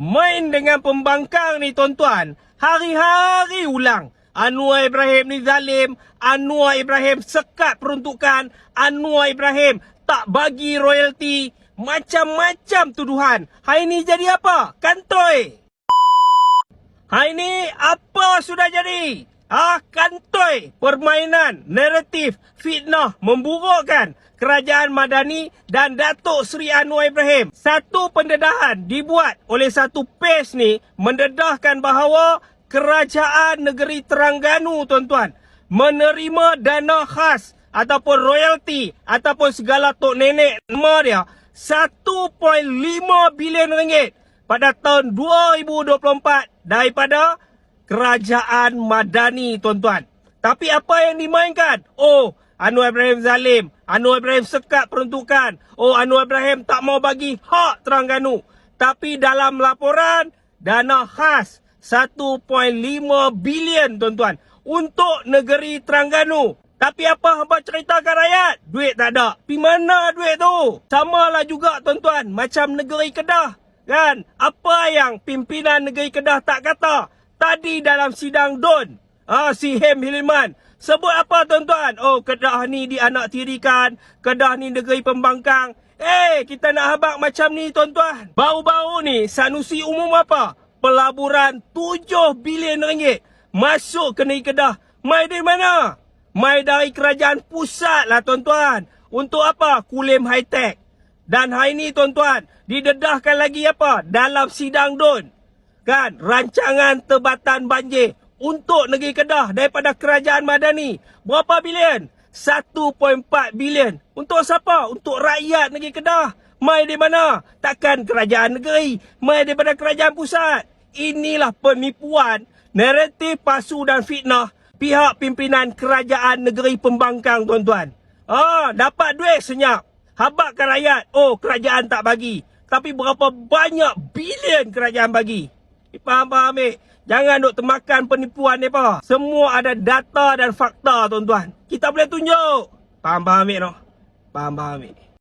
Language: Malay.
main dengan pembangkang ni tuan-tuan. Hari-hari ulang. Anwar Ibrahim ni zalim. Anwar Ibrahim sekat peruntukan. Anwar Ibrahim tak bagi royalty. Macam-macam tuduhan. Hari ni jadi apa? Kantoi. Hari ni apa sudah jadi? Ah, kantoi permainan, naratif, fitnah, memburukkan kerajaan Madani dan Datuk Seri Anwar Ibrahim. Satu pendedahan dibuat oleh satu page ni mendedahkan bahawa kerajaan negeri Terengganu tuan-tuan menerima dana khas ataupun royalty ataupun segala tok nenek nama dia 1.5 bilion ringgit pada tahun 2024 daripada kerajaan Madani tuan-tuan. Tapi apa yang dimainkan? Oh, Anwar Ibrahim zalim. Anwar Ibrahim sekat peruntukan. Oh, Anwar Ibrahim tak mau bagi hak Terengganu. Tapi dalam laporan, dana khas 1.5 bilion tuan-tuan. Untuk negeri Terengganu. Tapi apa hamba ceritakan rakyat? Duit tak ada. Pi mana duit tu? Samalah juga tuan-tuan. Macam negeri Kedah. Kan? Apa yang pimpinan negeri Kedah tak kata? Tadi dalam sidang DUN. Ah, si Hem Hilman. Sebut apa tuan-tuan? Oh, Kedah ni dianak tirikan. Kedah ni negeri pembangkang. Eh, kita nak habak macam ni tuan-tuan. Baru-baru ni, Sanusi umum apa? Pelaburan 7 bilion ringgit. Masuk ke negeri Kedah. Mai dari mana? Mai dari kerajaan pusat lah tuan-tuan. Untuk apa? Kulim high-tech. Dan hari ni tuan-tuan, didedahkan lagi apa? Dalam sidang DUN. Kan? Rancangan tebatan banjir untuk negeri Kedah daripada kerajaan Madani. Berapa bilion? 1.4 bilion. Untuk siapa? Untuk rakyat negeri Kedah. Mai di mana? Takkan kerajaan negeri. Mai daripada kerajaan pusat. Inilah penipuan, naratif palsu dan fitnah pihak pimpinan kerajaan negeri pembangkang tuan-tuan. Ah, dapat duit senyap. Habakkan rakyat. Oh, kerajaan tak bagi. Tapi berapa banyak bilion kerajaan bagi? Faham-faham? Jangan duk termakan penipuan ni apa. Semua ada data dan fakta, tuan-tuan. Kita boleh tunjuk. Faham-faham, ambil, no? Faham-faham?